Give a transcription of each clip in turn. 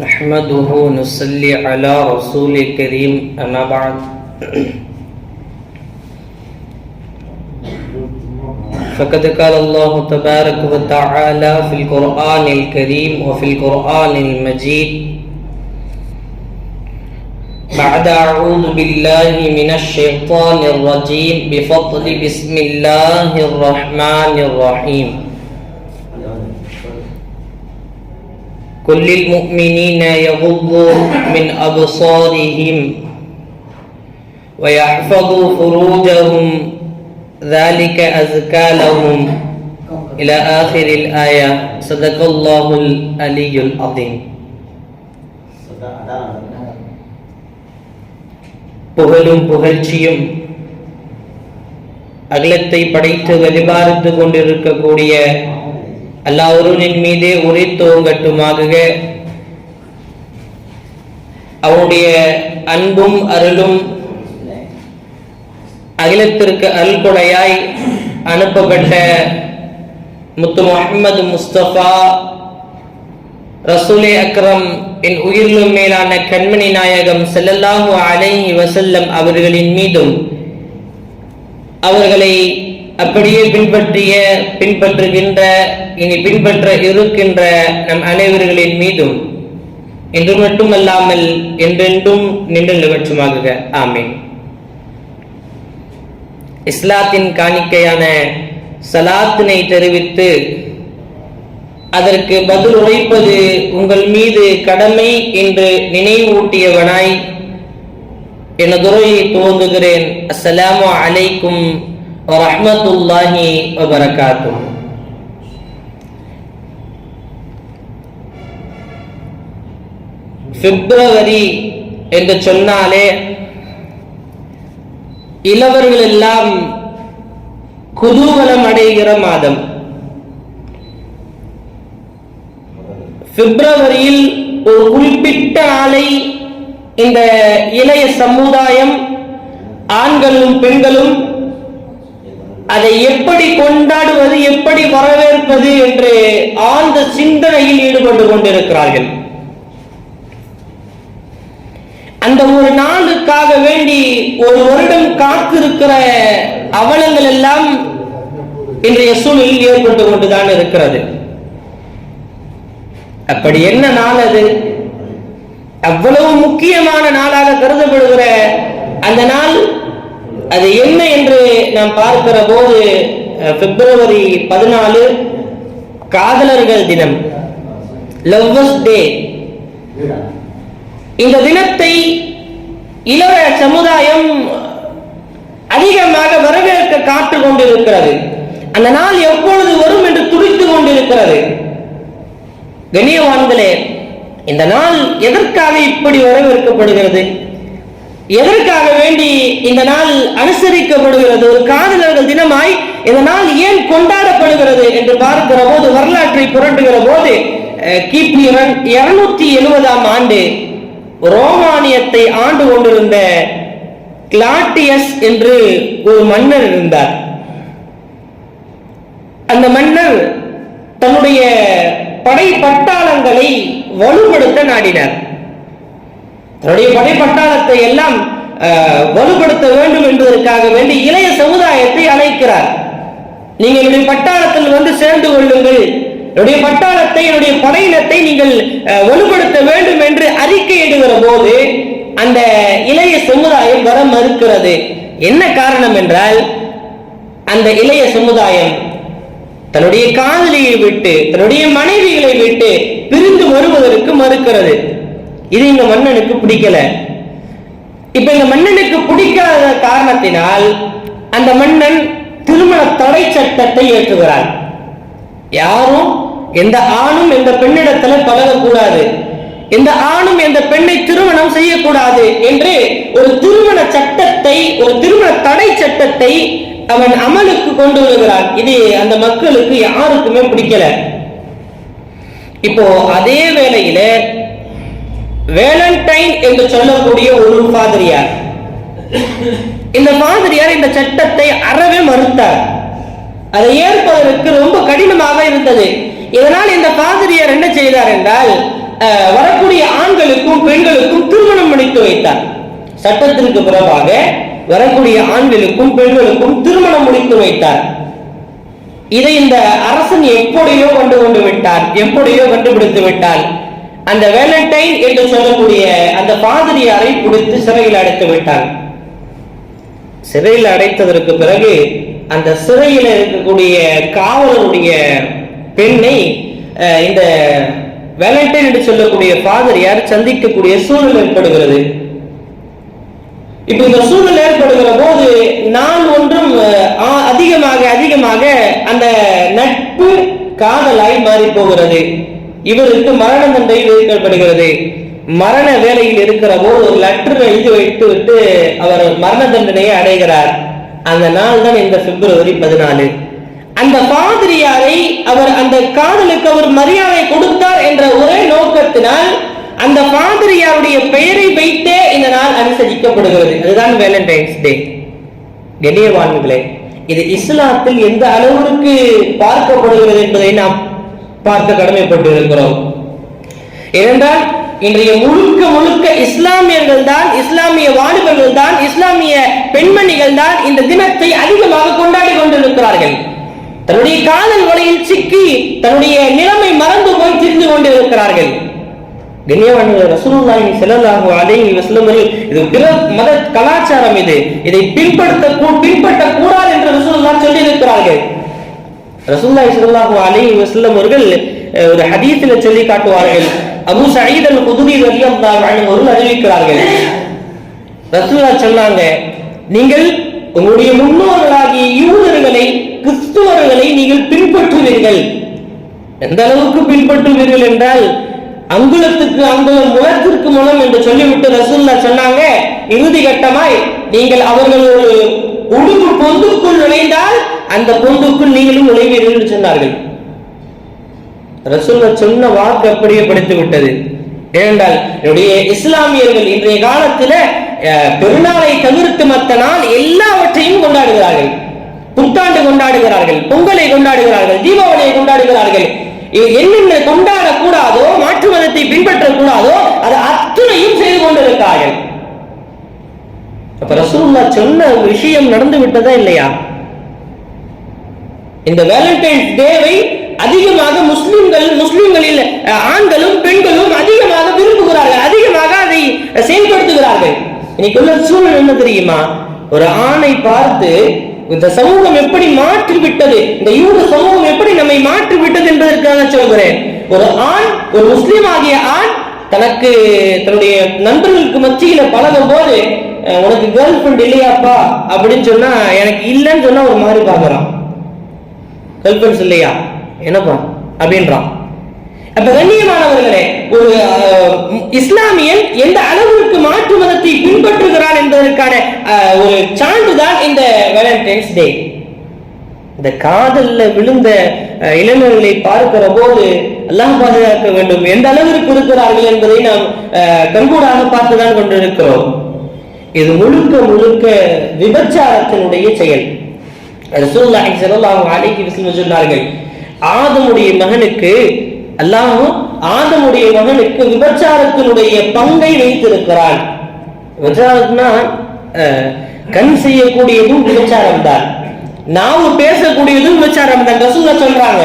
نحمده ونصلي على رسول الكريم أما بعد. فقد قال الله تبارك وتعالى في القرآن الكريم وفي القرآن المجيد بعد أعوذ بالله من الشيطان الرجيم بفضل بسم الله الرحمن الرحيم. كل المؤمنين يغضوا من أبصارهم ويحفظوا فروجهم ذلك أزكى لهم إلى آخر الآية صدق الله العلي العظيم புகழும் புகழ்ச்சியும் அகிலத்தை படைத்து வழிபார்த்து கொண்டிருக்கக்கூடிய அல்லாஹ்வின் மீதே உரைத்தோங்கட்டுமாக அவனுடைய அன்பும் அருளும் அகிலத்திற்கு அல்கொடையாய் அனுப்பப்பட்ட முத்து முகமது முஸ்தபா ரசூலே அக்ரம் என் உயிரிலும் மேலான கண்மணி நாயகம் செல்லல்லாஹு அலை வசல்லம் அவர்களின் மீதும் அவர்களை அப்படியே பின்பற்றிய பின்பற்றுகின்ற இனி பின்பற்ற இருக்கின்ற நம் அனைவர்களின் மீதும் இன்று மட்டுமல்லாமல் என்றென்றும் நின்று நிகழ்ச்சுமாக ஆமீன். இஸ்லாத்தின் காணிக்கையான சலாத்தினை தெரிவித்து அதற்கு பதில் உழைப்பது உங்கள் மீது கடமை என்று நினைவூட்டியவனாய் எனதுரையை துவங்குகிறேன். அஸ்ஸலாமு அலைக்கும் வரமத்துல்லாஹி வபரகாத்தும் பிப்ரவரி என்று சொன்னாலே இளவர்கள் எல்லாம் குதூகலம் அடைகிற மாதம். பிப்ரவரியில் ஒரு குறிப்பிட்ட ஆலை இந்த இளைய சமுதாயம் ஆண்களும் பெண்களும் அதை எப்படி கொண்டாடுவது எப்படி வரவேற்பது என்று ஆழ்ந்த சிந்தனையில் ஈடுபட்டு கொண்டிருக்கிறார்கள். அந்த ஒரு நாளுக்காக வேண்டி ஒரு வருடம் காத்திருக்கிற அவலங்கள் எல்லாம் இன்றைய சூழலில் ஏற்பட்டு கொண்டுதான் இருக்கிறது. அப்படி என்ன நாள் அது? அவ்வளவு முக்கியமான நாளாக கருதப்படுகிற அந்த நாள் அது என்ன என்று நாம் பார்க்கிற போது பிப்ரவரி பதினாலு காதலர்கள் தினம் லவ்வர்ஸ் டே. இந்த தினத்தை இளவ சமுதாயம் அதிகமாக வரவேற்க காத்து கொண்டிருக்கிறது. அந்த நாள் எப்பொழுது வரும் என்று துடித்து கொண்டிருக்கிறது. கணியவான்களே இந்த நாள் எதற்காக இப்படி வரவேற்கப்படுகிறது? எதற்காக வேண்டி இந்த நாள் அனுசரிக்கப்படுகிறது? ஒரு காதலர்கள் தினமாய் இந்த நாள் ஏன் கொண்டாடப்படுகிறது என்று பார்க்கிற போது வரலாற்றை புரட்டுகிற போது கிபி இருநூத்தி எழுபதாம் ஆண்டு ரோமானியத்தை ஆண்டு கொண்டிருந்த கிளாட்டியஸ் என்று ஒரு மன்னர் இருந்தார். அந்த மன்னர் தன்னுடைய படை பட்டாளங்களை வலுப்படுத்த நாடினார். தன்னுடைய படை பட்டாளத்தை எல்லாம் வலுப்படுத்த வேண்டும் என்பதற்காக வேண்டி இளைய சமுதாயத்தை அழைக்கிறார் நீங்கள் என்னுடைய பட்டாளத்தில் வந்து சேர்ந்து கொள்ளுங்கள். என்னுடைய பட்டாளத்தை என்னுடைய படையினத்தை நீங்கள் வலுப்படுத்த வேண்டும் என்று அறிக்கை இடுகிற போது அந்த இளைய சமுதாயம் வர மறுக்கிறது. என்ன காரணம் என்றால் அந்த இளைய சமுதாயம் தன்னுடைய காதலியை விட்டு தன்னுடைய மனைவிகளை விட்டு பிரிந்து வருவதற்கு மறுக்கிறது. இது இந்த மன்னனுக்கு பிடிக்கல. இப்ப இந்த மன்னனுக்கு பிடிக்காத காரணத்தினால் அந்த மன்னன் திருமண தடை சட்டத்தை ஏற்றுகிறார். யாரும் எந்த ஆணும் எந்த பெண்ணிடத்துல பழகக்கூடாது. எந்த ஆணும் எந்த பெண்ணை திருமணம் செய்யக்கூடாது என்று ஒரு திருமண சட்டத்தை ஒரு திருமண தடை சட்டத்தை அவன் அமலுக்கு கொண்டு வருகிறான். இது அந்த மக்களுக்கு யாருக்குமே பிடிக்கல. இப்போ அதே வேளையில வேலண்டைன் என்று சொல்லக்கூடிய ஒரு பாதிரியார். இந்த பாதிரியார் இந்த சட்டத்தை அறவே மறுத்தார். அதை ஏற்பதற்கு ரொம்ப கடினமாக இருந்தது. இதனால் இந்த பாதிரியார் என்ன செய்தார் என்றால் வரக்கூடிய ஆண்களுக்கும் பெண்களுக்கும் திருமணம் முடித்து வைத்தார். சட்டத்திற்கு புறமாக வரக்கூடிய ஆண்களுக்கும் பெண்களுக்கும் திருமணம் முடித்து வைத்தார். இதை இந்த அரசன் எப்படியோ கொண்டு கொண்டு விட்டார் எப்படியோ கண்டுபிடித்து விட்டார் அந்த வேலண்டைன் என்று சொல்லக்கூடிய அந்த பாதிரியாரை பிடித்து சிறையில் அடைத்து விட்டார் சிறையில் அடைத்ததற்கு பிறகு அந்த சிறையில் இருக்கக்கூடிய காவலருடைய பெண்ணை அஹ், இந்த வேலண்டைன் என்று சொல்லக்கூடிய பாதிரியார் சந்திக்கக்கூடிய சூழல் ஏற்படுகிறது. இப்ப இந்த சூழல் ஏற்படுகிற போது நான் ஒன்றும் அதிகமாக அதிகமாக அந்த நட்பு காதலாய் மாறி போகிறது. இவருக்கு மரண தண்டனை விதிக்கப்படுகிறது மரண வேலையில் இருக்கிற போது ஒரு லெட்டர் எழுதி வைத்து விட்டு அவர் மரண தண்டனையை அடைகிறார். அந்த நாள் தான் இந்த பிப்ரவரி பதினாலு. அந்த பாதிரியாரை அவர் அந்த காதலுக்கு அவர் மரியாதை கொடுத்தார் என்ற ஒரே நோக்கத்தினால் அந்த பாதிரியாருடைய பெயரை வைத்தே இந்த நாள் அனுசரிக்கப்படுகிறது. அதுதான் வேலண்டைன்ஸ் டே கெடியவான்களே இது இஸ்லாத்தில் எந்த அளவிற்கு பார்க்கப்படுகிறது என்பதை நாம் பார்க்க கடமைப்பட்டு இருக்கிறோம். ஏனென்றால் இன்றைய முழுக்க முழுக்க இஸ்லாமியர்கள் தான் இஸ்லாமிய வாலிபர்கள் தான் இஸ்லாமிய பெண்மணிகள் தான் இந்த தினத்தை அதிகமாக கொண்டாடி கொண்டிருக்கிறார்கள். தன்னுடைய காதல் வலையில் சிக்கி தன்னுடைய நிலைமை மறந்து போய் திரிந்து கொண்டிருக்கிறார்கள். கண்ணியவான்கள் ரசூலுல்லாஹி ஸல்லல்லாஹு அலைஹி வஸல்லம் இது பிற மத கலாச்சாரம் இது. இதை பின்பற்ற பின்பற்ற கூடாது என்று ரசூலுல்லாஹ் சொல்லி இருக்கிறார்கள் ரசூல்லாய் ஸல்லல்லாஹு அலி வஸல்லம் அவர்கள் ஒரு ஹதீத்தில் சொல்லி காட்டுவார்கள். அபு சயீத் அல் குதுரி வலியம் அவர்கள் அறிவிக்கிறார்கள். ரசூல்லா சொன்னாங்க நீங்கள் உங்களுடைய முன்னோர்களாகிய யூதர்களை கிறிஸ்துவர்களை நீங்கள் பின்பற்றுவீர்கள். எந்த அளவுக்கு பின்பற்றுவீர்கள் என்றால் அங்குலத்துக்கு அங்குலம் முகத்திற்கு மூலம் என்று சொல்லிவிட்டு ரசூல்லா சொன்னாங்க இறுதி கட்டமாய் நீங்கள் அவர்கள் ஒரு உடுப்பு பொந்துக்குள் நுழைந்தால் அந்த பொந்துக்குள் நீங்களும் நுழைவீர்கள் என்று சொன்னார்கள். ரசூல்லா சொன்ன வாக்கு அப்படியே படித்து விட்டது. ஏனென்றால் என்னுடைய இஸ்லாமியர்கள் இன்றைய காலத்துல அஹ், பெருநாளை தவிர்த்து மத்த நாள் எல்லாவற்றையும் கொண்டாடுகிறார்கள். புத்தாண்டு கொண்டாடுகிறார்கள் பொங்கலை கொண்டாடுகிறார்கள் தீபாவளியை கொண்டாடுகிறார்கள். என்னென்ன கொண்டாடக்கூடாதோ மாற்று மதத்தை பின்பற்றக்கூடாதோ அது அத்துணையும் செய்து கொண்டிருக்கிறார்கள். அப்ப ரசூல்லா சொன்ன விஷயம் நடந்து விட்டதா இல்லையா? இந்த வேலண்டைன்ஸ் டேவை அதிகமாக முஸ்லிம்கள் முஸ்லிம்களில் ஆண்களும் பெண்களும் அதிகமாக விரும்புகிறார்கள் அதிகமாக அதை செயல்படுத்துகிறார்கள். இன்னைக்குள்ள சூழல் என்ன தெரியுமா? ஒரு ஆணை பார்த்து இந்த சமூகம் எப்படி மாற்றி விட்டது இந்த யூத சமூகம் எப்படி நம்மை மாற்றி விட்டது என்பதற்காக சொல்கிறேன். ஒரு ஆண் ஒரு முஸ்லீம் ஆகிய ஆண் தனக்கு தன்னுடைய நண்பர்களுக்கு மத்தியில பழகும் போது உனக்கு கேர்ள் ஃபிரெண்ட் இல்லையாப்பா? அப்படின்னு சொன்னா எனக்கு இல்லைன்னு சொன்னா ஒரு மாதிரி பாக்குறான் கல்பன்ஸ் இல்லையா? என்னப்பா அப்படின்றான். அப்ப கண்ணியமானவர்களே ஒரு இஸ்லாமியன் எந்த அளவிற்கு மாற்று மதத்தை பின்பற்றுகிறான் என்பதற்கான ஒரு சான்றுதான் இந்த வேலண்டைன்ஸ் டே இந்த காதல்ல விழுந்த இளைஞர்களை பார்க்கிற போது அல்லாஹ் பாதுகாக்க வேண்டும். எந்த அளவிற்கு இருக்கிறார்கள் என்பதை நாம் அஹ், கண்கூடாக பார்த்துதான் கொண்டிருக்கிறோம். இது முழுக்க முழுக்க விபச்சாரத்தினுடைய செயல். ரசூல்லாஹி ஸல்லல்லாஹு அலைஹி வஸல்லம் சொன்னார்கள் ஆதமுடைய மகனுக்கு அல்லாஹ் ஆதமுடைய மகனுக்கு விபச்சாரத்தினுடைய பங்கை வைத்திருக்கிறான். விபச்சாரம்னா கண் செய்யக்கூடியதும் விபச்சாரம் தான் நாவு பேசக்கூடியதும் விபச்சாரம் தான் ரசூல்லா சொல்றாங்க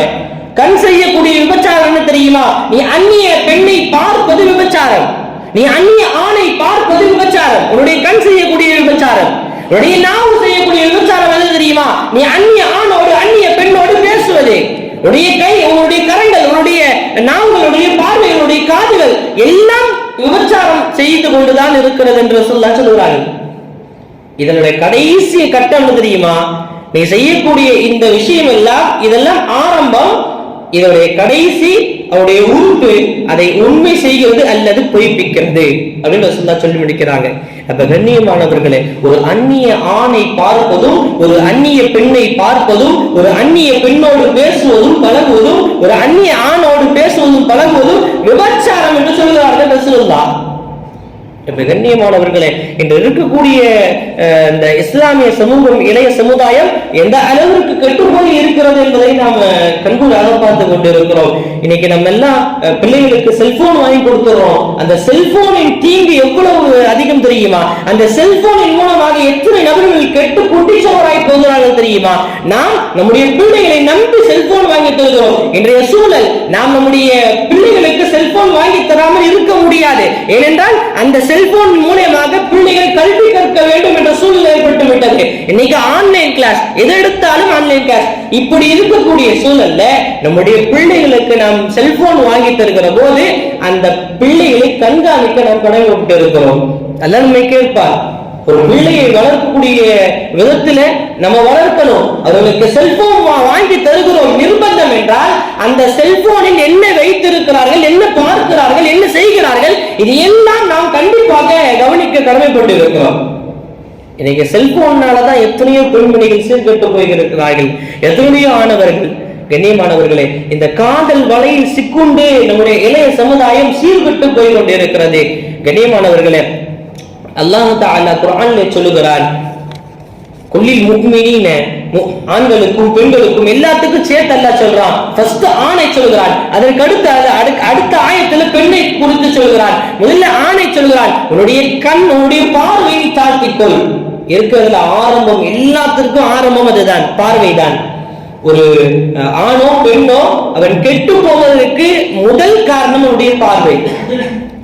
கண் செய்யக்கூடிய விபச்சாரம் தெரியுமா? நீ அந்நிய பெண்ணை பார்ப்பது விபச்சாரம். நீ அந்நிய ஆணை பார்ப்பது விபச்சாரம். உன்னுடைய கண் செய்யக்கூடிய விபச்சாரம். நாவு செய்யக்கூடிய விபச்சாரம் என்ன தெரியுமா? நீ அந்நிய ஆணோடு அந்நிய பெண்ணோடு பேசுவது. உன்னுடைய கை உன்னுடைய கரங்கள் உன்னுடைய நாவுகளுடைய பார்வைகளுடைய காதுகள் எல்லாம் விபச்சாரம் செய்து கொண்டுதான் இருக்கிறது என்று சொல்ல சொல்லுகிறார்கள். இதனுடைய கடைசி கட்டம் தெரியுமா? நீ செய்யக்கூடிய இந்த விஷயம் எல்லாம் இதெல்லாம் ஆரம்பம் இதனுடைய கடைசி அவருடைய உறுப்பு அதை உண்மை செய்கிறது அல்லது பொய்ப்பிக்கிறது அப்படின்னு சொல்லி முடிக்கிறாங்க அப்ப கண்ணியமானவர்களே ஒரு அந்நிய ஆணை பார்ப்பதும் ஒரு அந்நிய பெண்ணை பார்ப்பதும் ஒரு அந்நிய பெண்ணோடு பேசுவதும் பழகுவதும் ஒரு அந்நிய ஆணோடு பேசுவதும் பழகுவதும் விபச்சாரம் என்று சொல்கிறார்கள் ரசூலுல்லாஹ். இப்ப கண்ணியமானவர்களே இன்று இருக்கக்கூடிய இந்த இஸ்லாமிய சமூகம் இளைய சமுதாயம் எந்த அளவிற்கு கெட்டுப்போய் இருக்கிறது என்பதை நாம் கண்கூடாக பார்த்து கொண்டிருக்கிறோம். இன்னைக்கு நம்ம எல்லாம் பிள்ளைகளுக்கு செல்போன் வாங்கி கொடுத்துறோம் அந்த செல்போனின் தீங்கு எவ்வளவு அதிகம் தெரியுமா? அந்த செல்போனின் மூலமாக எத்தனை நபர்கள் கெட்டு குட்டிச்சோராய் போகிறார்கள் தெரியுமா? நாம் நம்முடைய பிள்ளைகளை நம்பி செல்போன் வாங்கி தருகிறோம். இன்றைய சூழல் நாம் நம்முடைய பிள்ளைகளுக்கு செல்போன் வாங்கி தராமல் இருக்க முடியாது ஏனென்றால் அந்த செல்போன் மூலமாக பிள்ளைகள் கல்வி கற்க வேண்டும் என்ற சூழ்நிலை ஏற்பட்டு விட்டது. இன்னைக்கு ஆன்லைன் கிளாஸ் எது எடுத்தாலும் ஆன்லைன் கிளாஸ் இப்படி இருக்கக்கூடிய சூழல்ல நம்முடைய பிள்ளைகளுக்கு நாம் செல்போன் வாங்கி தருகிற போது அந்த பிள்ளைகளை கண்காணிக்க நாம் கடமைப்பட்டு இருக்கிறோம் அல்ல நம்மை கேட்பார். ஒரு பிள்ளையை வளர்க்கக்கூடிய விதத்துல நம்ம வளர்க்கணும். அவர்களுக்கு செல்போன் வாங்கி தருகிறோம். நிர்பந்தம் என்றால் அந்த செல்போனில் என்ன வைத்திருக்கிறார்கள் என்ன பார்க்கிறார்கள் என்ன செய்கிறார்கள் இது எல்லாம் நாம் கண்டிப்பாக கவனிக்க கடமைப்பட்டு இருக்கிறோம் இன்னைக்கு செல்போன்னாலதான் எத்தனையோ பெண்மணிகள் சீர்கட்டு போயிருக்கிறார்கள். எத்தனையோ ஆணவர்கள் கண்ணியமானவர்களே இந்த காதல் வலையில் சிக்குண்டு நம்முடைய இளைய சமுதாயம் சீர்கட்டு போய் கொண்டிருக்கிறது. கண்ணியமானவர்களே அல்லாஹ் தஆலா குர்ஆன்ல சொல்லுகிறான். கொல்லில் முக்மினீன ஆண்களுக்கும் பெண்களுக்கும் எல்லாத்துக்கும் சேர்த்து அல்லா சொல்றான். ஃபர்ஸ்ட் ஆணை சொல்கிறான் அதற்கு அடுத்து அது அடுத்த- ஆயத்துல பெண்ணை குறித்து சொல்கிறான் முதல்ல ஆணை சொல்கிறான் உன்னுடைய கண் உன்னுடைய பார்வையை தாழ்த்திக்கொள் இருக்கிறதுல ஆரம்பம் எல்லாத்திற்கும் ஆரம்பம் அதுதான் பார்வைதான். ஒரு அஹ், ஆணோ பெண்ணோ அவன் கெட்டு போவதற்கு முதல் காரணம் அவனுடைய பார்வை.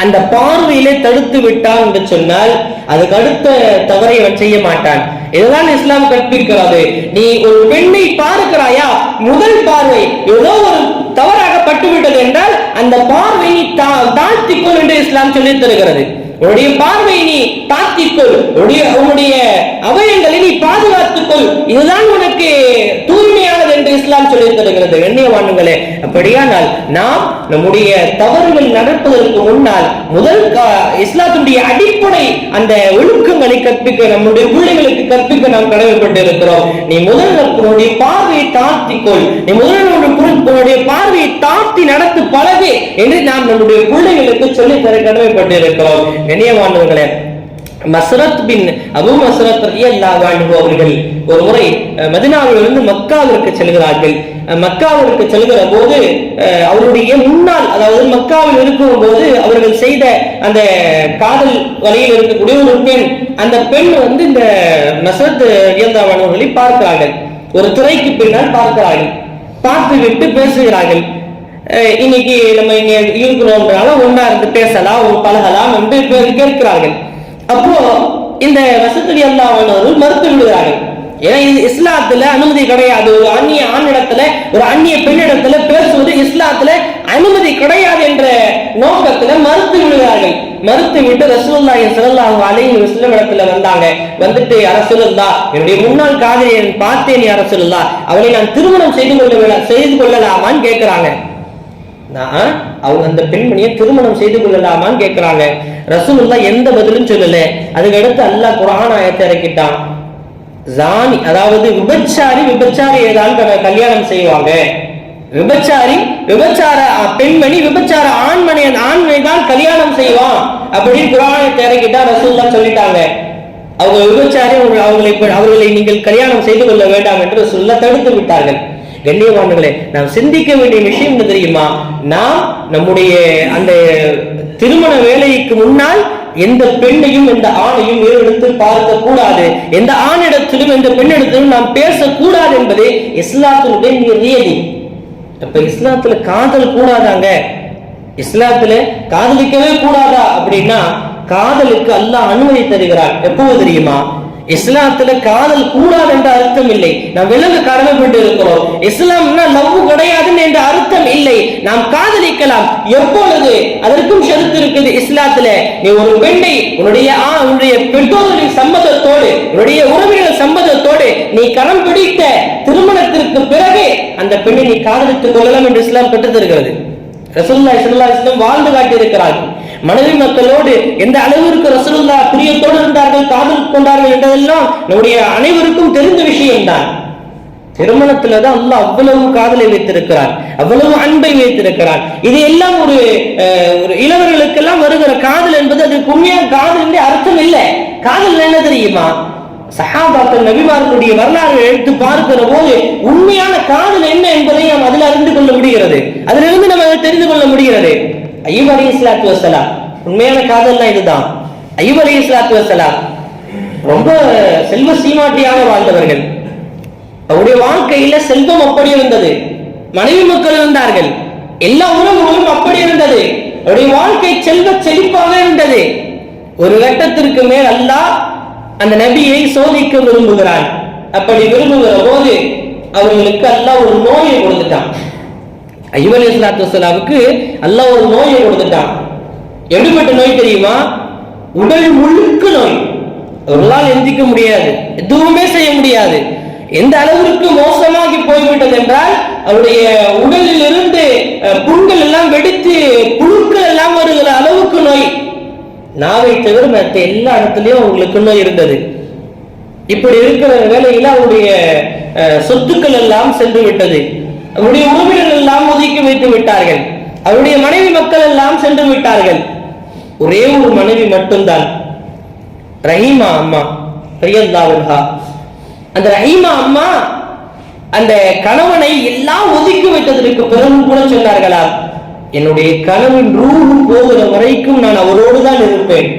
அந்த பார்வையிலே தடுத்து விட்டான் என்று சொன்னால் அதுக்கு அடுத்த தவறை அவன் செய்ய மாட்டான். இதுதான் இஸ்லாம் கற்பிக்கிறது. நீ ஒரு பெண்ணை பார்க்கிறாயா? முதல் பார்வை ஏதோ ஒரு தவறாக பட்டுவிட்டது என்றால் அந்த பார்வை தா- தாழ்த்திக்கொள் என்று இஸ்லாம் சொல்லித் தருகிறது. உன்னுடைய பார்வை நீ தாத்திக்கொள் உன்னுடைய உன்னுடைய அவயங்களை நீ பாதுகாத்துக்கொள். இதுதான் உனக்கு தூய்மையான என்று இஸ்லாம் சொல்லியிருக்கிறது தருகிறது. எண்ணியவானுங்களே அப்படியானால் நாம் நம்முடைய தவறுகள் நடப்பதற்கு முன்னால் முதல் இஸ்லாத்துடைய அடிப்படை அந்த ஒழுக்கங்களை கற்பிக்க நம்முடைய பிள்ளைகளுக்கு கற்பிக்க நாம் கடமைப்பட்டு இருக்கிறோம் நீ முதல்ல உன்னுடைய பார்வையை தாழ்த்திக்கொள். நீ முதல்ல உன்னுடைய பார்வையை தாழ்த்தி நடத்து பழகு என்று நாம் நம்முடைய பிள்ளைகளுக்கு சொல்லித் தர கடமைப்பட்டு இருக்கிறோம் கண்ணியமானவர்களே மஸ்ரத் பின் அபு மஸ்ரத் ரலியல்லாஹு அன்ஹு அவர்கள் ஒரு முறை மதினாவிலிருந்து மக்காவிற்கு செல்கிறார்கள். மக்காவிற்கு செல்கிற போது அஹ், அவருடைய முன்னால் அதாவது மக்காவில் இருக்கும் போது அவர்கள் செய்த அந்த காதல் வலையில் இருக்கக்கூடிய ஒரு பெண் அந்த பெண் வந்து இந்த மஸ்ரத் ரலியல்லாஹு அவர்களை பார்க்கிறார்கள். ஒரு திரைக்கு பின்னால் பார்க்கிறார்கள். பார்த்து விட்டு பேசுகிறார்கள் இன்னைக்கு நம்ம இங்க இருக்கிறோம்னால ஒன்னா இருந்து பேசலாம் ஒரு பழகலாம் என்று பேர் கேட்கிறார்கள். அப்போ இந்த வசதி அல்லாதவர்கள் மறுத்து விடுகிறார்கள். ஏன்னா இது இஸ்லாத்துல அனுமதி கிடையாது. ஒரு அந்நிய ஆணிடத்துல ஒரு அந்நிய பெண்ணிடத்துல பேசுவது இஸ்லாத்துல அனுமதி கிடையாது என்ற நோக்கத்துல மறுத்து விடுகிறார்கள். மறுத்து விட்டு ரசூலுல்லாஹி ஸல்லல்லாஹு அலைஹி வஸல்லம் இடத்துல வந்தாங்க. வந்துட்டு அரசுல்லா என்னுடைய முன்னாள் காதலியை பார்த்தேன் பார்த்தேன் அரசுல்லா அவளை நான் திருமணம் செய்து கொள்ள செய்து கொள்ளலாமான்னு கேட்கிறாங்க அவங்க அந்த பெண்மணியை திருமணம் செய்து கொள்ளலாமான்னு கேட்கிறாங்க ரசூலுல்லா எந்த பதிலும் சொல்லல. அதுக்கடுத்து அல்லாஹ் குர்ஆன் ஆயத்தை இறக்கிட்டான். ஜானி அதாவது விபச்சாரி விபச்சாரி ஏதாவது கல்யாணம் செய்வாங்க. விபச்சாரி விபச்சார பெண்மணி விபச்சார ஆண்மனை ஆண்மை தான் கல்யாணம் செய்வான். அப்படின்னு குரானத்தை இறக்கிட்டா ரசூல்லா சொல்லிட்டாங்க. அவங்க விபச்சாரி அவங்க- அவங்களை அவர்களை நீங்கள் கல்யாணம் செய்து கொள்ள வேண்டாம் என்று சொல்ல தடுத்து விட்டார்கள். கண்ணியமானங்களே நாம் சிந்திக்க வேண்டிய விஷயம் என்ன தெரியுமா? நாம் நம்முடைய அந்த திருமண வேலைக்கு முன்னால் எந்த பெண்ணையும் எந்த ஆணையும் இடத்தில் பார்க்க கூடாது எந்த ஆணிடத்திலும் எந்த பெண்ணிடத்திலும் நாம் பேசக்கூடாது என்பது இஸ்லாத்தினுடைய நியதி. அப்ப இஸ்லாத்துல காதல் கூடாதாங்க? இஸ்லாத்துல காதலிக்கவே கூடாதா? அப்படின்னா காதலுக்கு அல்லாஹ் அனுமதி தருகிறார் எப்போது தெரியுமா? இஸ்லாத்துல காதல் கூடாது என்ற அர்த்தம் இல்லை. நாம் விலங்கு கடமைப்பட்டு இருக்கிறோம். இஸ்லாம்னா லவ் கிடையாதுன்னு என்ற அர்த்தம் இல்லை. நாம் காதலிக்கலாம். எப்பொழுது? அதற்கும் செலுத்து இருக்குது இஸ்லாத்துல. நீ ஒரு பெண்ணை உன்னுடைய ஆ உன்னுடைய பெற்றோர்களின் சம்மதத்தோடு உன்னுடைய உறவினர் சம்மதத்தோடு நீ கரம் பிடித்த திருமணத்திற்கு பிறகு அந்த பெண்ணை நீ காதலித்துக் கொள்ளலாம் என்று இஸ்லாம் கற்றுத்தருகிறது ரசூல்லா இஸ்லாம் வாழ்ந்து காட்டியிருக்கிறார்கள். மனைவி மக்களோடு எந்த அளவிற்கு ரசூல்லா பிரியத்தோடு இருந்தார்கள் காதல் கொண்டார்கள் என்றதெல்லாம் நம்முடைய அனைவருக்கும் தெரிந்த விஷயம்தான். திருமணத்துல தான் அல்லா அவ்வளவு காதலை வைத்திருக்கிறார் அவ்வளவு அன்பை வைத்திருக்கிறார். இது எல்லாம் ஒரு ஒரு இளவர்களுக்கெல்லாம் வருகிற வருகிற காதல் என்பது அதுக்கு உண்மையான காதல் அர்த்தம் இல்லை. காதல் என்ன தெரியுமா? சஹாபாக்கள் நபிமார்களுடைய வரலாறு எடுத்து பார்க்கிற போது உண்மையான காதல் என்ன என்பதை நாம் அதில் அறிந்து கொள்ள முடிகிறது. அதிலிருந்து நம்ம தெரிந்து கொள்ள முடிகிறது. ஐயூப் அலி இஸ்லாத்து வசலாம் உண்மையான காதல்னா இதுதான். ஐயூப் அலி இஸ்லாத்து வசலாம் ரொம்ப செல்வ சீமாட்டியாக வாழ்ந்தவர்கள். அவருடைய வாழ்க்கையில செல்வம் அப்படி இருந்தது. மனைவி மக்கள் இருந்தார்கள். எல்லா உறவுகளும் அப்படி இருந்தது. அவருடைய வாழ்க்கை செல்வ செழிப்பாக இருந்தது. ஒரு கட்டத்திற்கு மேல் அல்லாஹ் அந்த நபியை சோதிக்க விரும்புகிறான். அப்படி விரும்புகிற போது அவர்களுக்கு அல்லாஹ் ஒரு நோயை கொடுத்துட்டான். ஐயூப் அலி இஸ்லாத்து வசலாமுக்கு அல்லாஹ் ஒரு நோயை கொடுத்துட்டான். எப்படிப்பட்ட நோய் தெரியுமா? உடல் முழுக்க நோய். அவர்களால் எந்திக்க முடியாது. எதுவுமே செய்ய முடியாது. எந்த அளவிற்கு மோசமாகி போய்விட்டது என்றால் அவருடைய உடலில் இருந்து புண்கள் எல்லாம் வெடித்து புழுக்கள் எல்லாம் வருகிற அளவுக்கு நோய். நாவை தவிர மற்ற எல்லா இடத்துலயும் அவங்களுக்கு இருந்தது. இப்படி இருக்கிற வேலையில அவருடைய சொத்துக்கள் எல்லாம் சென்று விட்டது. அவருடைய உறவினர்கள் எல்லாம் ஒதுக்கி வைத்து விட்டார்கள். அவருடைய மனைவி மக்கள் எல்லாம் சென்று விட்டார்கள். ஒரே ஒரு மனைவி மட்டும்தான். ரஹீமா அம்மா பெரியல்லாவின்ஹா அந்த ரஹீமா அம்மா அந்த கணவனை எல்லாம் ஒதுக்கி வைத்ததற்கு பிறகு கூட சொன்னார்களா என்னுடைய கணவன் ரூஹு போகிற வரைக்கும் நான் அவரோடு தான் இருப்பேன்.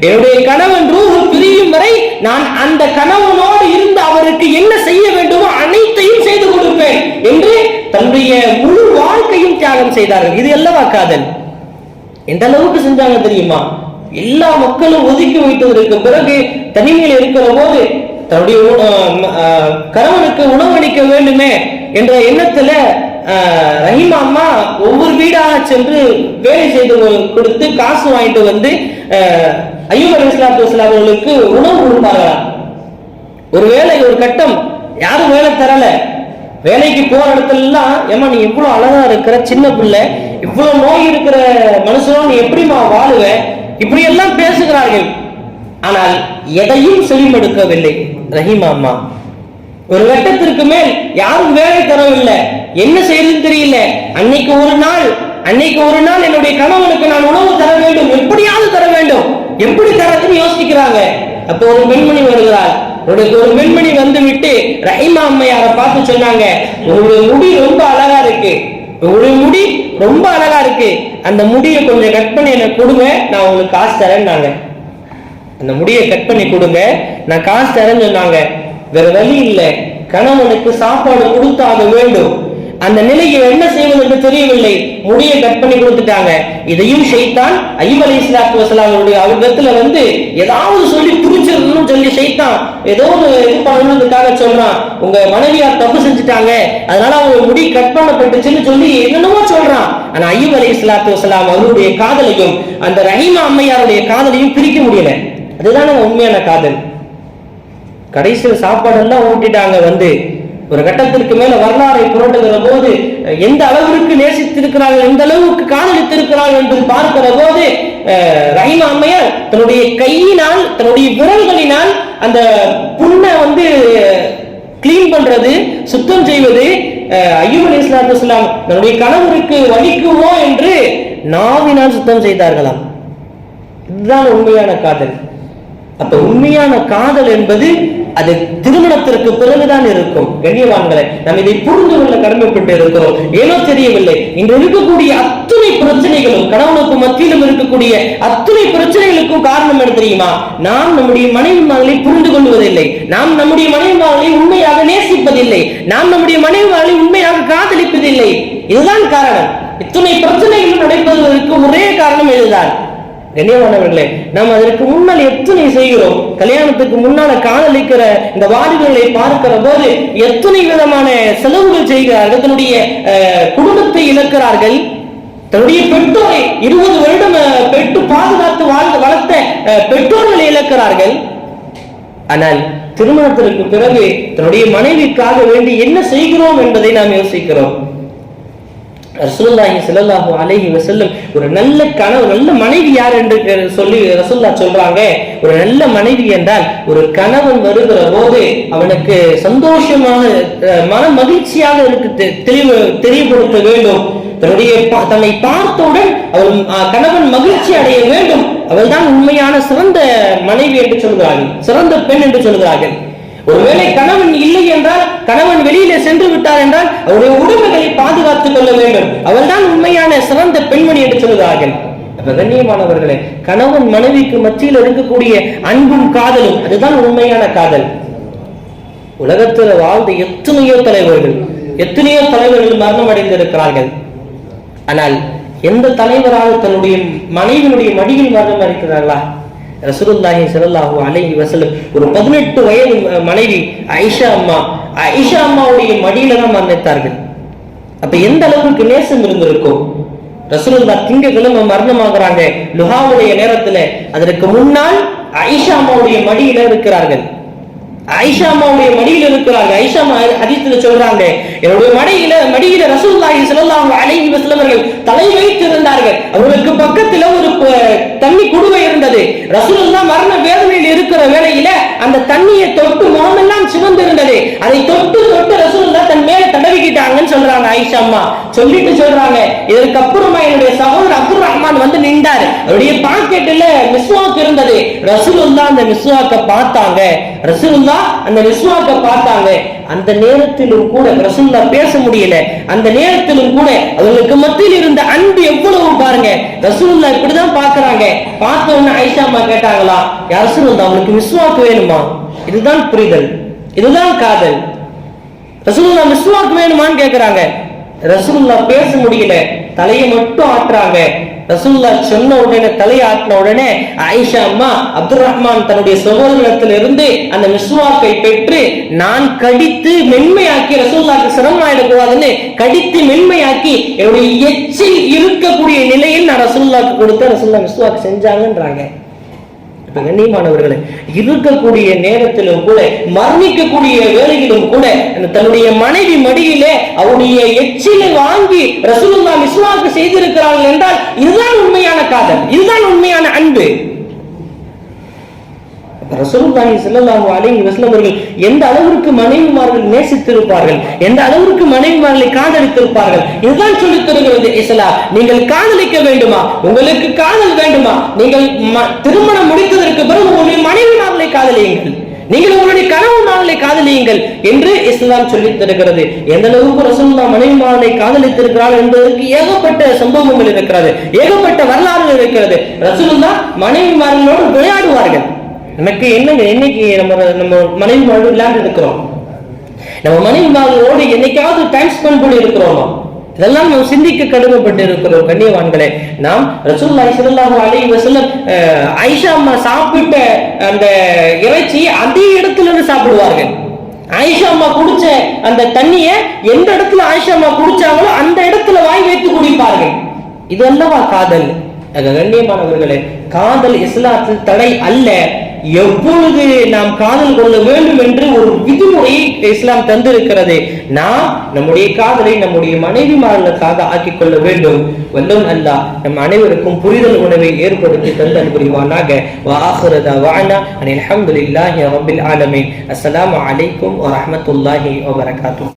என்னுடைய கணவன் ரூஹு பிரியும் வரை நான் அந்த கணவனோடு இருந்து அவருக்கு என்ன செய்ய வேண்டுமோ அனைத்தையும் செய்து கொடுப்பேன் என்று தன்னுடைய முழு வாழ்க்கையும் தியாகம் செய்தார்கள். இது அல்லவா காதல்? எந்த அளவுக்கு செஞ்சாங்க தெரியுமா? எல்லா மக்களும் ஒதுக்கி வைத்ததற்கு பிறகு தனிமையில் இருக்கிற போது தன்னுடைய உண- கணவனுக்கு உணவளிக்க வேண்டுமே என்ற எண்ணத்துல ரஹீமா அம்மா ஒவ்வொரு வீடாக சென்று வேலை செய்து கொடுத்து காசு வாங்கிட்டு வந்து ஐயூப் அலி இஸ்லாத்து இஸ்லாம் அவர்களுக்கு உணவு கொடுப்பார்களாம் ஒருவேளை ஒரு கட்டம் யாரும் வேலை தரல. வேலைக்கு போற இடத்துல எல்லாம் ஏமா நீ இவ்வளோ அழகா இருக்கிற சின்ன பிள்ளை இவ்வளவு நோய் இருக்கிற மனுஷனும் நீ எப்படிமா வாழுவ? இப்படி எல்லாம் பேசுகிறார்கள். ஆனால் எதையும் செவிமடுக்கவில்லை ரஹீமா அம்மா. ஒரு கட்டத்திற்கு மேல் யாரும் வேலை தரவில்லை. என்ன செய்யறதுன்னு தெரியல. அன்னைக்கு ஒரு நாள் அன்னைக்கு ஒரு நாள் என்னுடைய கணவனுக்கு நான் உணவு தர வேண்டும். எப்படியாவது தர வேண்டும். எப்படி தரதுன்னு யோசிக்கிறாங்க. அப்போ ஒரு பெண்மணி வருகிறாள். உனக்கு ஒரு பெண்மணி வந்து விட்டு ரஹிமா அம்மையாரை பார்த்து சொன்னாங்க உங்களுடைய முடி ரொம்ப அழகா இருக்கு. உங்களுடைய முடி ரொம்ப அழகா இருக்கு. அந்த முடியை கொஞ்சம் கட் பண்ணி எனக்கு கொடுங்க. நான் உங்களுக்கு காசு தரேன்னாங்க அந்த முடியை கட் பண்ணி கொடுங்க. நான் காசு தரேன்னு சொன்னாங்க. வேற வழி இல்லை. கணவனுக்கு சாப்பாடு கொடுத்தாக வேண்டும். அந்த நிலையில் என்ன செய்வது என்று தெரியவில்லை. முடியை கட் பண்ணி கொடுத்துட்டாங்க. இதையும் ஷைத்தான் ஐயூப் அலி இஸ்லாத்து வசலாமுடைய அவர்களிடத்துல வந்து ஏதாவது சொல்லி புரிஞ்சிடணும்னு சொல்லி ஷைத்தான் ஏதோ ஒரு இது பண்ணணுன்றதுக்காக சொல்றான். உங்க மனைவியார் தப்பு செஞ்சுட்டாங்க. அதனால அவங்க முடி கட் பண்ணப்பட்டுச்சுன்னு சொல்லி என்னென்னமோ சொல்றான். ஆனா ஐயூப் அலி இஸ்லாத்து வசலாம் அவருடைய காதலையும் அந்த ரஹீமா அம்மையாருடைய காதலையும் பிரிக்க முடியல. அதுதானே உண்மையான காதல். கடைசியில் சாப்பாடெல்லாம் ஊட்டிட்டாங்க வந்து. ஒரு கட்டத்திற்கு மேல வரலாறை புரட்டுகிற போது எந்த அளவிற்கு நேசித்திருக்கிறார்கள் எந்த அளவுக்கு காதலித்திருக்கிறார்கள் என்று பார்க்கிற போது அஹ், ரஹீமா அம்மையார் தன்னுடைய கையினால் தன்னுடைய விரல்களினால் அந்த புண்ணை வந்து கிளீன் பண்றது சுத்தம் செய்வது அஹ், அய்யூப் அலி இஸ்லாத்து தன்னுடைய கணவருக்கு வலிக்குமோ என்று நாவினால் சுத்தம் செய்தார்களாம். இதுதான் உண்மையான காதல். அப்ப உண்மையான காதல் என்பது அது திருமணத்திற்கு பிறகுதான் இருக்கும். கண்ணியவான்களை நம்ம இதை புரிந்து கொள்ள கடமைப்பட்டு இருக்கிறோம் ஏனோ தெரியவில்லை. இன்று இருக்கக்கூடிய அத்துணை பிரச்சனைகளும் கணவனுக்கு மத்தியிலும் இருக்கக்கூடிய அத்துணை பிரச்சனைகளுக்கும் காரணம் என்ன தெரியுமா? நாம் நம்முடைய மனைவிமார்களை புரிந்து கொள்வதில்லை. நாம் நம்முடைய மனைவிமார்களை உண்மையாக நேசிப்பதில்லை. நாம் நம்முடைய மனைவிமார்களை உண்மையாக காதலிப்பதில்லை. இதுதான் காரணம். இத்துணை பிரச்சனைகள் நடைபெறுவதற்கு ஒரே காரணம் இதுதான். கண்ணியமானவர்களே நாம் அதற்கு முன்னால் எத்தனை செய்கிறோம்? கல்யாணத்துக்கு முன்னால காதலிக்கிற இந்த வாலிபர்களை பார்க்கிற போது எத்தனை விதமான செலவுகள் செய்கிறார்கள்? தன்னுடைய அஹ், குடும்பத்தை இழக்கிறார்கள். தன்னுடைய பெற்றோரை இருபது வருடம் பெற்று பாதுகாத்து வாழ்ந்து வளர்த்த அஹ், பெற்றோர்களை இழக்கிறார்கள். ஆனால் திருமணத்திற்கு பிறகு தன்னுடைய மனைவிக்காக வேண்டி என்ன செய்கிறோம் என்பதை நாம் யோசிக்கிறோம். ரசூல்லாஹி ஸல்லல்லாஹு அலைஹி வசல்லம் ஒரு நல்ல கணவன் நல்ல மனைவி யார் என்று சொல்லி ரசூல்லா சொல்றாங்க. ஒரு நல்ல மனைவி என்றால் ஒரு கணவன் வருகிற போது அவனுக்கு சந்தோஷமாக அஹ், மன மகிழ்ச்சியாக இருக்கு தெளிவு தெரியப்படுத்த வேண்டும். தன்னுடைய தன்னை பார்த்தவுடன் அவள் கணவன் மகிழ்ச்சி அடைய வேண்டும். அவள்தான் உண்மையான சிறந்த மனைவி என்று சொல்கிறார்கள். சிறந்த பெண் என்று சொல்கிறார்கள். ஒருவேளை கணவன் இல்லை என்றால் கணவன் வெளியில சென்று விட்டார் என்றால் அவருடைய உடமைகளை பாதுகாத்துக் கொள்ள வேண்டும். அவள்தான் உண்மையான சிறந்த பெண்மணி என்று சொல்கிறார்கள் கண்ணியமானவர்களே கணவன் மனைவிக்கு மத்தியில் இருக்கக்கூடிய அன்பும் காதலும் அதுதான் உண்மையான காதல். உலகத்தில் வாழ்ந்த எத்தனையோ தலைவர்கள் எத்தனையோ தலைவர்கள் மரணம் அடைந்திருக்கிறார்கள் ஆனால் எந்த தலைவராக தன்னுடைய மனைவியினுடைய மடியில் மரணம் அடைக்கிறார்களா ரசூலுல்லாஹி ஸல்லல்லாஹு அலைஹி வசலம் ஒரு பதினெட்டு வயது மனைவி ஐஷா அம்மா. ஐஷா அம்மாவுடைய மடியில தான் மரணித்தார்கள். அப்ப எந்த அளவுக்கு நேசம் இருந்திருக்கும் ரசூலுல்லா திங்கக்கிழமை மரணமாகறாங்க. லுஹாவுடைய நேரத்துல அதற்கு முன்னால் ஐஷா அம்மாவுடைய மடியில இருக்கிறார்கள். ஐஷா அம்மாவுடைய மடியில இருக்கிறாங்க. ஐஷா அதித்துல சொல்றாங்க. என்னுடைய மடியில மடியில ரசூல்லாஹி ஸல்லல்லாஹு அலைஹி வஸல்லம் அவர்கள் தலை வைத்து இருந்தார்கள் அவர்களுக்கு பக்கத்துல ஒரு தண்ணி குடுவை இருந்தது. ரசூலுல்லா மரண வேதனையில் இருக்கிற வேளையில அந்த தண்ணியை தொட்டு முகமெல்லாம் சிவந்து இருந்தது அதை தொட்டு தொட்டு ரசூல் தன் மேல தடவிக்கிட்டாங்கன்னு சொல்றாங்க ஆயிஷா அம்மா. சொல்லிட்டு சொல்றாங்க. இதற்கப்புறமா என்னுடைய சகோதரர் அப்துல் ரஹ்மான் வந்து நின்றாரு. அவருடைய பாக்கெட்ல மிஸ்வாக் இருந்தது. ரசூலுல்லா அந்த மிஸ்வாக்க பார்த்தாங்க. ரசூலுல்லா அந்த மிஸ்வாக்க பார்த்தாங்க. அந்த நேரத்திலும் கூட ரசூல்லா பேச முடியல. அந்த நேரத்திலும் கூட அவங்களுக்கு மத்தியில் இருந்த அன்பு எவ்வளவு பாருங்க. ரசூலுல்லா இப்படிதான் பாக்குறாங்க பார்த்த உடனே ஆயிஷா அம்மா கேட்டாங்களா யார் ரசூலுல்லா அவங்களுக்கு மிஸ்வாக் வேணுமா? இதுதான் புரிதல். இதுதான் காதல். ரசூலுல்லா மிஸ்வாக் வேணுமான்னு கேக்குறாங்க. ரசூலுல்லா பேச முடியல தலையை மட்டும் ஆட்டுறாங்க. ரசூல்லா சொன்ன உடனே தலை ஆட்டின உடனே ஆயிஷா அம்மா அப்துல் ரஹ்மான் தன்னுடைய சகோதரத்தில் இருந்து அந்த மிஸ்வாக்கை பெற்று நான் கடித்து மென்மையாக்கி ரசூலுல்லாக்கு சிரமமாயிடக்கூடாதுன்னு கடித்து மென்மையாக்கி என்னுடைய எச்சில் இருக்கக்கூடிய நிலையில் நான் ரசூல்லாக்கு கொடுத்த ரசூல்லா மிஸ்வாக் செஞ்சாங்கன்றாங்க. கண்ணியமானவர்களை இருக்கக்கூடிய நேரத்திலும் கூட மரணிக்கக்கூடிய வேலையிலும் கூட தன்னுடைய மனைவி மடியிலே அவருடைய எச்சிலை வாங்கி ரசூலுல்லா மிஸ்வாக்கு செய்திருக்கிறார்கள் என்றால் இதுதான் உண்மையான காதல் இதுதான் உண்மையான அன்பு. ரசூலுல்லாஹி ஸல்லல்லாஹு அலைஹி வஸல்லம் அவர்கள் எந்த அளவிற்கு மனைவிமார்கள் நேசித்திருப்பார்கள்? எந்த அளவிற்கு மனைவிமார்களை காதலித்திருப்பார்கள்? இதுதான் சொல்லித் தருகிறது இஸ்லாம் நீங்கள் காதலிக்க வேண்டுமா? உங்களுக்கு காதல் வேண்டுமா? நீங்கள் திருமணம் முடித்ததற்கு பிறகு உங்களுடைய மனைவிமார்களை காதலியுங்கள். நீங்கள் உங்களுடைய கணவன்மார்களை காதலியுங்கள் என்று இஸ்லாம் சொல்லித் தருகிறது. எந்த அளவுக்கு ரசூலுல்லாஹ் மனைவிமார்களை காதலித்திருக்கிறார் என்பதற்கு ஏகப்பட்ட சம்பவங்கள் இருக்கிறது. ஏகப்பட்ட வரலாறுகள் இருக்கிறது. ரசூலுல்லாஹ் மனைவிமார்களோடு விளையாடுவார்கள். நமக்கு என்னங்க என்னைக்கு நம்ம நம்ம மனைவி வாழ்வு இல்லாமல் இருக்கிறோம்? நம்ம மனைவி வாழ்வோடு என்னைக்காவது டைம் ஸ்பெண்ட் பண்ணி இருக்கிறோமா? இதெல்லாம் நாம் சிந்திக்க கடுமைப்பட்டு இருக்கிறோம் கண்ணியவான்களே. நாம் ரசூலுல்லாஹி ஸல்லல்லாஹு அலைஹி வஸல்லம் அஹ், ஆயிஷா அம்மா சாப்பிட்ட அந்த இறைச்சி அதே இடத்துல இருந்து சாப்பிடுவார்கள். ஆயிஷா அம்மா குடிச்ச அந்த தண்ணிய எந்த இடத்துல ஆயிஷா அம்மா குடிச்சாங்களோ அந்த இடத்துல வாய் வைத்து குடிப்பார்கள். இது அல்லவா காதல்? கண்ணியமானவர்களே காதல் இஸ்லாத்தில் தடை அல்ல. எப்பொழுது நாம் காதல் கொள்ள வேண்டும் என்று ஒரு விதிமுறையை இஸ்லாம் தந்திருக்கிறது நாம் நம்முடைய காதலை நம்முடைய மனைவிமார்களுக்காக ஆக்கிக் கொள்ள வேண்டும். வல்லோன் அல்லாஹ் நம் அனைவருக்கும் புரிதல் உணவை ஏற்படுத்தி தந்தல் புரிவானாக வாஹிரதா வானா அனில் அஹமதுல்லாஹி ரப்பில் ஆலமீன். அஸ்லாம் அலைக்கும் வரமத்துல்லாஹி வபரகாத்துஹு